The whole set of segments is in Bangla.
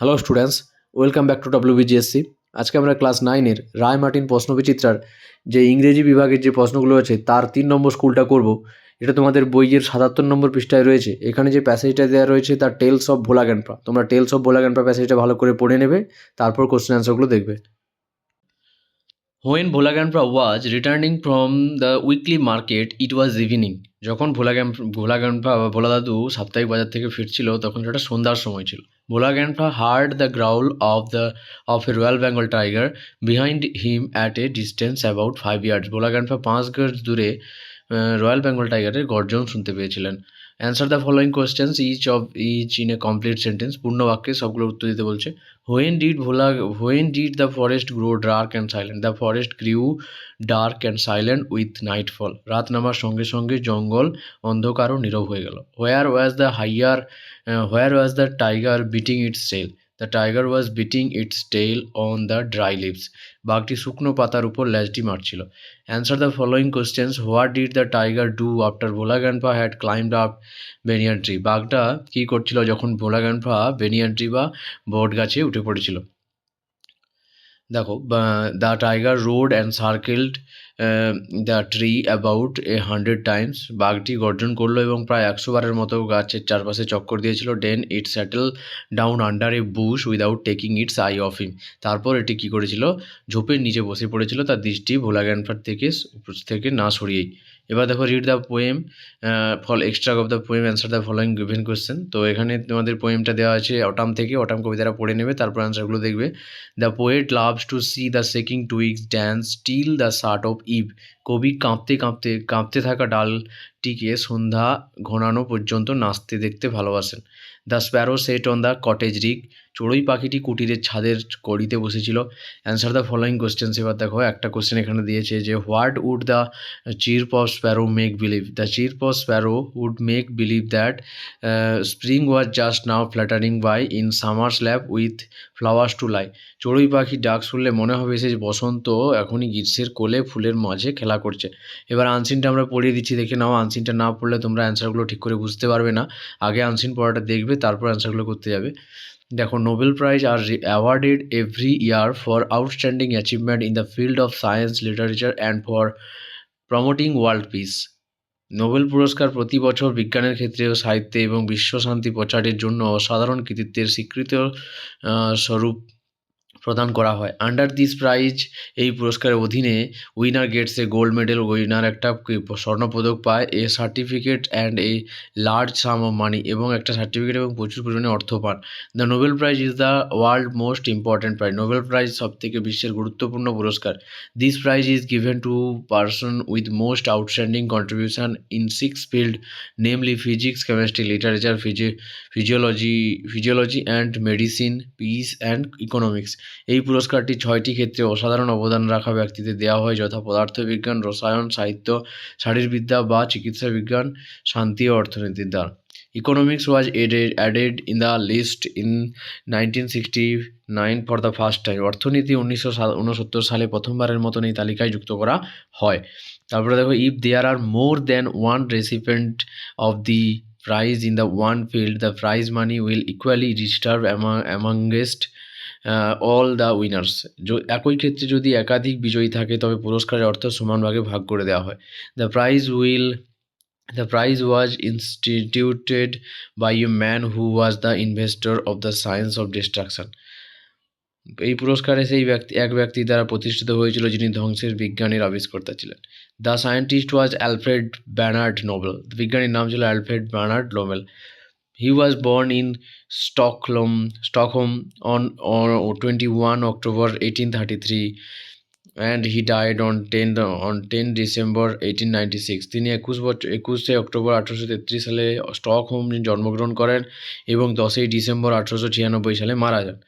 Hello students welcome back to WBGSC আজকে আমরা ক্লাস নাইনের রায় মার্টিন প্রশ্নবিচিত্রার যে ইংরেজি বিভাগের যে প্রশ্নগুলো আছে, তার তিন নম্বর স্কুলটা করব। এটা তোমাদের বইয়ের সাতাত্তর নম্বর পৃষ্ঠায় রয়েছে। এখানে যে প্যাসেজটা দেওয়া রয়েছে, তার টেলস অফ ভোলা গ্যান্ডপা তোমরা টেলস অফ ভোলা গ্যান্ডপা প্যাসেজটা ভালো করে পড়ে নেবে, তারপর কোশ্চেন অ্যান্সারগুলো দেখবে। When Bholagampa was returning from the weekly market it was evening যখন ভোলা ভোলাগ্যাম্পা ভোলা বা ভোলা দাদু সাপ্তাহিক বাজার থেকে ফিরছিল, তখন সেটা সন্ধ্যার সময় ছিল। Bholagampa heard the growl of the of a royal Bengal tiger behind him at a distance about five years Bholagampa পাঁচ গজ দূরে রয়্যাল বেঙ্গল টাইগারের গর্জন শুনতে পেয়েছিলেন। Answer the following questions each of each in a complete sentence পূর্ণ বাক্যে সবগুলো উত্তর দিতে বলছে when did Bhola when did the forest grow dark and silent the forest grew dark and silent with nightfall রাত নামার সঙ্গে সঙ্গে জঙ্গল অন্ধকার ও নীরব হয়ে গেল। Where was the higher where was the tiger beating its tail the tiger was beating its tail on the dry leaves বাঘটি শুকনো পাতার উপর ল্যাজটি মারছিল। Answer the following questions what did the tiger do after Bhola Gampa had climbed up banyan tree বাঘটা কী করছিল যখন ভোলা গ্যানফা বেনিয়ান ট্রি বা বট গাছে উঠে পড়েছিল? দেখো the tiger roared and circled the tree about a hundred times বাঘটি গর্জন করল এবং প্রায় একশো বারের মতো গাছের চারপাশে চক্কর দিয়েছিল। Then it settle down under a bush without taking its eye off him তারপর এটি কী করেছিল? ঝোপের নিচে বসে পড়েছিল। তার দৃষ্টি ভোলা গ্যানফার থেকে থেকে না সরিয়েই। এবার দেখো read the poem full extra of the poem answer the following given question তো এখানে তোমাদের পোয়েমটা দেওয়া আছে অটাম থেকে অটাম কবিতাটা পড়ে নেবে, তারপর অ্যান্সারগুলো দেখবে। The poet loves to see the shaking twigs dance still the shut of eve কবি কাঁপতে কাঁপতে কাঁপতে থাকা ডালটিকে সন্ধ্যা ঘনানো পর্যন্ত নাচতে দেখতে ভালোবাসেন। The sparrow sat on the cottage rick চড়ুই পাখিটি কুটিরের ছাদের কড়িতে বসেছিল। Answer the following questions. এবার দেখো, একটা কোশ্চেন এখানে দিয়েছে যে, what would the chirp of sparrow make believe? The chirp of sparrow would make believe that spring was just now fluttering by in summer slab with flowers to lie. চড়ুই পাখি ডাক শুনলে মনে হবে সে বসন্ত, এখনই গ্রীষ্মের কোলে ফুলের মাঝে খেলা করছে। এবার আনসিনটা আমরা পড়িয়ে দিচ্ছি, দেখে নাও। আনসিনটা না পড়লে তোমরা অ্যান্সারগুলো ঠিক করে বুঝতে পারবে না। আগে আনসিন পড়াটা দেখবে তারপর অ্যান্সারগুলো করতে যাবে। দেখো Nobel prize are awarded every year for outstanding achievement in the field of science literature and for promoting world peace Nobel পুরস্কার প্রতি বছর বিজ্ঞানের ক্ষেত্রে ও সাহিত্যে এবং বিশ্ব শান্তি প্রচারের জন্য অসাধারণ কৃতিত্বের স্বীকৃত স্বরূপ প্রদান করা হয়। আন্ডার দিস প্রাইজ এই পুরস্কারের অধীনে winner gets gold medal winner একটা স্বর্ণপদক পায় a certificate and a large sum of money এবং একটা সার্টিফিকেট এবং প্রচুর পরিমাণে অর্থ পান। The Nobel prize is the world most important prize Nobel prize সব থেকে বিশ্বের গুরুত্বপূর্ণ পুরস্কার। This prize is given to person with most outstanding contribution in six field namely physics chemistry literature physi physiology physiology and medicine peace and economics এই পুরস্কারটি ছয়টি ক্ষেত্রে অসাধারণ অবদান রাখা ব্যক্তিদের দেওয়া হয়, যথা পদার্থবিজ্ঞান, রসায়ন, সাহিত্য, শারীরবিদ্যা বা চিকিৎসা বিজ্ঞান শান্তি ও অর্থনীতির দ্বার। Economics was added added in the list in nineteen sixty nine for the first time অর্থনীতি উনিশশো উনসত্তর সালে প্রথমবারের মতন এই তালিকায় যুক্ত করা হয়। তারপরে দেখো if there are more than one recipient of the prize in the one field the prize money will equally disturb amongst all the winners একই ক্ষেত্রে যদি একাধিক বিজয়ী থাকে, তবে পুরস্কারের অর্থ সমান ভাগে করে দেওয়া হয়। The prize will the prize was instituted by a man who was the investor of the science of destruction এই পুরস্কারে সেই ব্যক্তি, এক ব্যক্তি দ্বারা প্রতিষ্ঠিত হয়েছিল যিনি ধ্বংসের বিজ্ঞানীর আবিষ্কর্তা ছিলেন। The scientist was Alfred Bernard Nobel বিজ্ঞানীর নাম ছিল Alfred Bernard Nobel He was born in Stockholm, Stockholm on, on 21 October 1833 and he died on 10 on 10 December 1896 তিনি একুশ বছর একুশে অক্টোবর আঠারোশো তেত্রিশ সালে স্টকহোম জন্মগ্রহণ করেন এবং দশই ডিসেম্বর আঠারোশো ছিয়ানব্বই সালে মারা যান।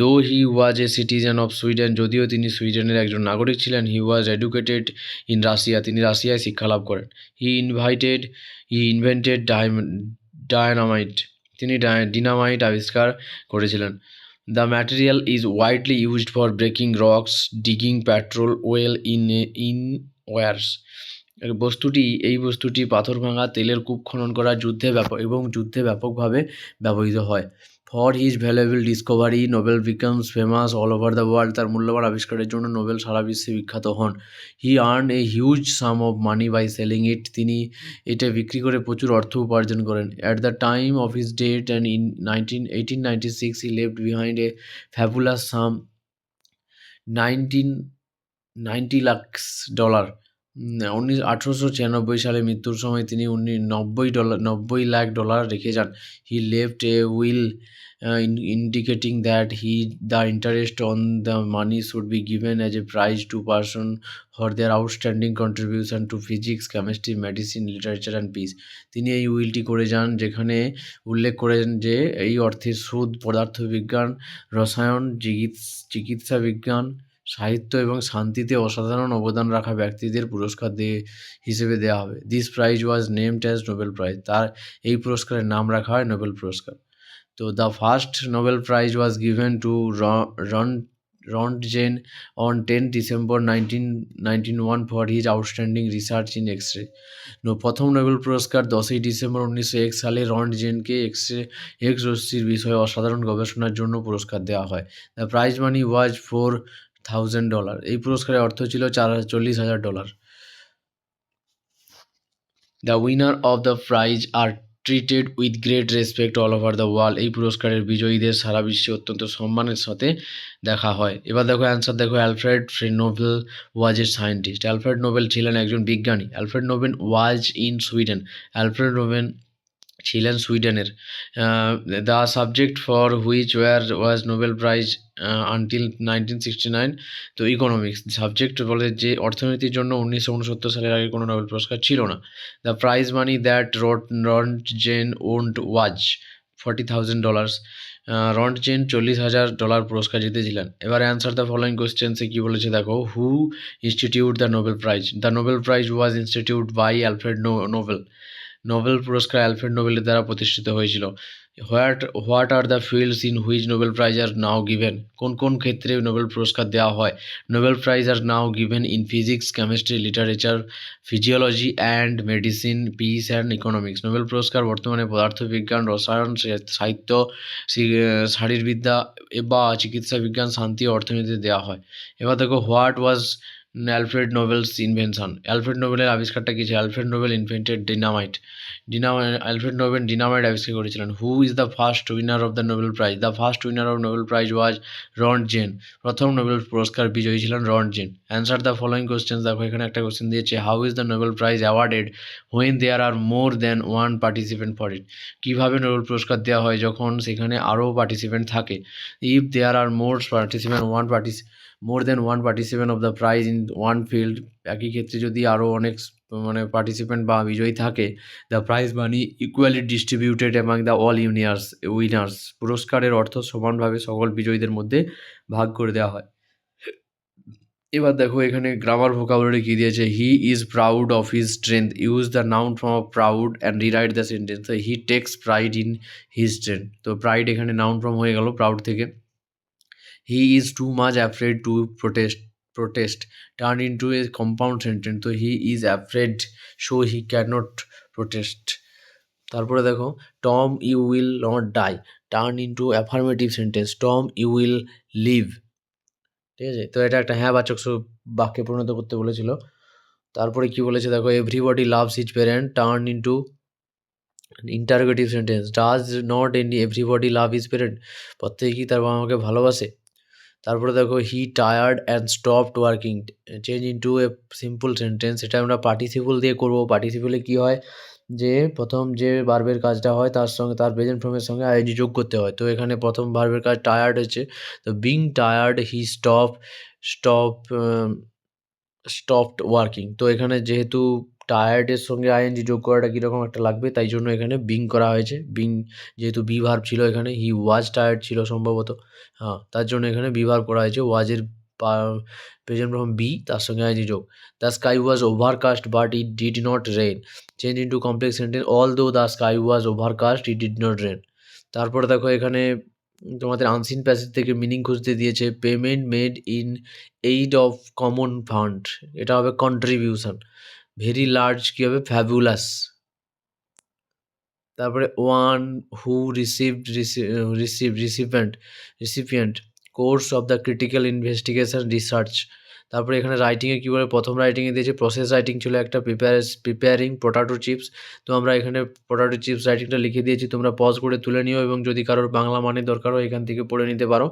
Though he was a citizen of Sweden যদিও তিনি সুইডেনের একজন নাগরিক ছিলেন he was educated in Russia তিনি রাশিয়ায় শিক্ষালাভ করেন। He invited he invented diamond dynamite, তিনি ডিনামাইট আবিষ্কার করেছিলেন। The material is widely used for breaking rocks, digging petrol well in in wars. বস্তুটি, এই বস্তুটি পাথর ভাঙা তেলের কূপ খনন করা যুদ্ধে ব্যাপক, এবং যুদ্ধে ব্যাপকভাবে ব্যবহৃত হয়। For his valuable discovery Nobel becomes famous all over the world তার মূল্যবান আবিষ্কারের জন্য নোবেল সারা বিশ্বে বিখ্যাত হন। He earn a huge sum of money by selling it তিনি এটা বিক্রি করে প্রচুর অর্থ উপার্জন করেন। At the time of his death and in nineteen eighteen ninety six he left behind a fabulous sum nineteen ninety lakhs dollar উনিশ, আঠেরোশো ছিয়ানব্বই সালে মৃত্যুর সময় তিনি উনি নব্বই ডলার নব্বই লাখ ডলার রেখে যান। He left a will indicating that he the interest on the money should be given as a prize to person for their outstanding contribution to physics chemistry medicine literature and peace তিনি এই উইলটি করে যান, যেখানে উল্লেখ করেন যে এই অর্থে সুদ পদার্থবিজ্ঞান, রসায়ন, চিকিৎস, চিকিৎসা বিজ্ঞান সাহিত্য এবং শান্তিতে অসাধারণ অবদান রাখা ব্যক্তিদের পুরস্কার দিয়ে হিসেবে দেওয়া হবে। This prize was named as Nobel prize তার এই পুরস্কারের নাম রাখা হয় নোবেল পুরস্কার। তো the first Nobel prize was given to Ron Roentgen on ten December nineteen nineteen one for his outstanding research in X ray প্রথম নোবেল পুরস্কার দশই ডিসেম্বর উনিশশো এক সালে রন্টজেনকে এক্স রে এক্স রশ্মির বিষয়ে অসাধারণ গবেষণার জন্য পুরস্কার দেওয়া হয়। The prize money was four thousand dollar এই পুরস্কারের অর্থ ছিল চার চল্লিশ হাজার dollar the winner of the prize are treated with great respect all over the world এই পুরস্কারের বিজয়ীদের সারা বিশ্বে অত্যন্ত সম্মানের সাথে দেখা হয়। এবার দেখো অ্যান্সার দেখো Alfred Nobel was a scientist Alfred Nobel ছিলেন একজন বিজ্ঞানী। Alfred Nobel was in Sweden Alfred Nobel ছিলেন সুইডেনের। The subject for which were was Nobel prize until nineteen sixty nine তো ইকোনমিক্স সাবজেক্ট বলে যে অর্থনীতির জন্য উনিশশো উনসত্তর সালের আগে কোনো নোবেল পুরস্কার ছিল না। The prize money that rod Roentgen won was forty thousand dollars Roentgen চল্লিশ হাজার ডলার পুরস্কার জিতেছিলেন। এবার অ্যান্সার দ্য ফলোয়িং কোয়েশ্চেন্সে কী বলেছে দেখো who instituted the Nobel prize the Nobel prize was institute by Alfred Nobel Nobel পুরস্কার অ্যালফ্রেড নোবেলের দ্বারা প্রতিষ্ঠিত হয়েছিল। What what are the fields in which Nobel prize are now given? কোন কোন ক্ষেত্রে নোবেল পুরস্কার দেওয়া হয়? Nobel prize are now given in physics, chemistry, literature, physiology and medicine, peace and economics. Nobel পুরস্কার বর্তমানে পদার্থবিজ্ঞান, রসায়ন, সাহিত্য শারীরবিদ্যা বা চিকিৎসা বিজ্ঞান, শান্তি অর্থনীতিতে দেওয়া হয়। এবার দেখো, what was Alfred Nobel's invention Alfred নোবেলের আবিষ্কারটা কী ছিল? Alfred Nobel invented dynamite dynamite Alfred Nobel dynamite আবিষ্কার করেছিলেন। Who is the first winner of the Nobel prize the first winner of Nobel prize was Roentgen প্রথম নোবেল পুরস্কার বিজয়ী ছিলেন Roentgen answer the following question দেখো, এখানে একটা কোয়েশ্চেন দিয়েছে how is the Nobel prize awarded when there are more than one participant for it কীভাবে নোবেল পুরস্কার দেওয়া হয় যখন সেখানে আরও পার্টিসিপেন্ট থাকে? If there are more participant one parties more than one participant of the prize in one field একই ক্ষেত্রে যদি আরও অনেক মানে পার্টিসিপেন্ট বা বিজয়ী থাকে the prize money equally distributed among the all ইউনিয়ার্স winners পুরস্কারের অর্থ সমানভাবে সকল বিজয়ীদের মধ্যে ভাগ করে দেওয়া হয়। এবার দেখো এখানে গ্রামার ভোকাবুলারি কী দিয়েছে? He is proud of his strength use the noun from of proud and rewrite the sentence he takes pride in his strength তো প্রাইড এখানে নাউন ফ্রম হয়ে গেল প্রাউড থেকে। He is too much afraid to protest protest. Turned into a compound sentence. তো he is afraid so he cannot protest তারপরে দেখো Tom you will not die turn into affirmative sentence Tom you will live ঠিক আছে? তো এটা একটা হ্যাঁ বাচক বাক্যে পরিণত করতে বলেছিল। তারপরে কি বলেছে? দেখো everybody loves his parent turn into interrogative sentence does not any everybody love his parent প্রত্যেকেই তার বাবা মাকে ভালোবাসে? তারপরে দেখো he tired and stopped working change into a simple sentence এটা আমরা পার্টিসিপল দিয়ে করব। পার্টিসিপলে কী হয়? যে প্রথম যে বার্বের কাজটা হয়, তার সঙ্গে, তার প্রেজেন্ট ফর্মের সঙ্গে আইএনজি যোগ করতে হয়। তো এখানে প্রথম বার্বের কাজ টায়ার্ড হচ্ছে। তো being tired he stop stop stopped working তো এখানে যেহেতু টায়ার্ডের সঙ্গে আইএনজি যোগ করাটা কীরকম একটা লাগবে, তাই জন্য এখানে বিং করা হয়েছে। বিং যেহেতু বি ছিল এখানে হি ওয়াজ টায়ার্ড ছিল সম্ভবত। হ্যাঁ তার জন্য এখানে বি করা হয়েছে ওয়াজের প্রেজেন্ট ফর্ম বি তার সঙ্গে আইএনজি যোগ। The sky was overcast but it did not rain change into complex sentence although the sky was overcast it did not rain তারপরে দেখো এখানে তোমাদের আনসিন প্যাসেজ থেকে মিনিং খুঁজতে দিয়েছে payment made in aid of common fund এটা হবে কন্ট্রিবিউশন ভেরি লার্জ কী হবে? ফ্যাবুলাস তারপরে one who received receive রিসিভেন্ট recipient course of the critical investigation research তারপরে এখানে রাইটিংয়ে কী বলে? প্রথম রাইটিংয়ে দিয়েছে প্রসেস রাইটিং ছিল একটা প্রিপেয়ার প্রিপেয়ারিং পোটাটো চিপস তো আমরা এখানে পোটাটো চিপস রাইটিংটা লিখে দিয়েছি, তোমরা পজ করে তুলে নিও এবং যদি কারোর বাংলা মানে দরকার হয় এখান থেকে পড়ে নিতে পারো।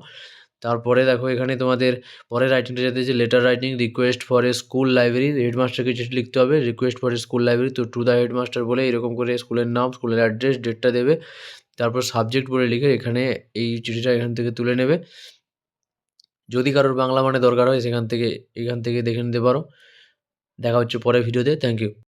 তারপরে দেখো এখানে তোমাদের পরের রাইটিংটা যেতে যে letter writing request for a school library হেডমাস্টারকে চিঠি লিখতে হবে request for a school library তো টু দ্য হেডমাস্টার বলে এরকম করে স্কুলের নাম স্কুলের অ্যাড্রেস ডেটটা দেবে, তারপর সাবজেক্ট বলে লিখে এখানে এই চিঠিটা এখান থেকে তুলে নেবে। যদি কারোর বাংলা মানে দরকার হয়, সেখান থেকে, এখান থেকে দেখে নিতে পারো। দেখা হচ্ছে পরের ভিডিওতে থ্যাংক ইউ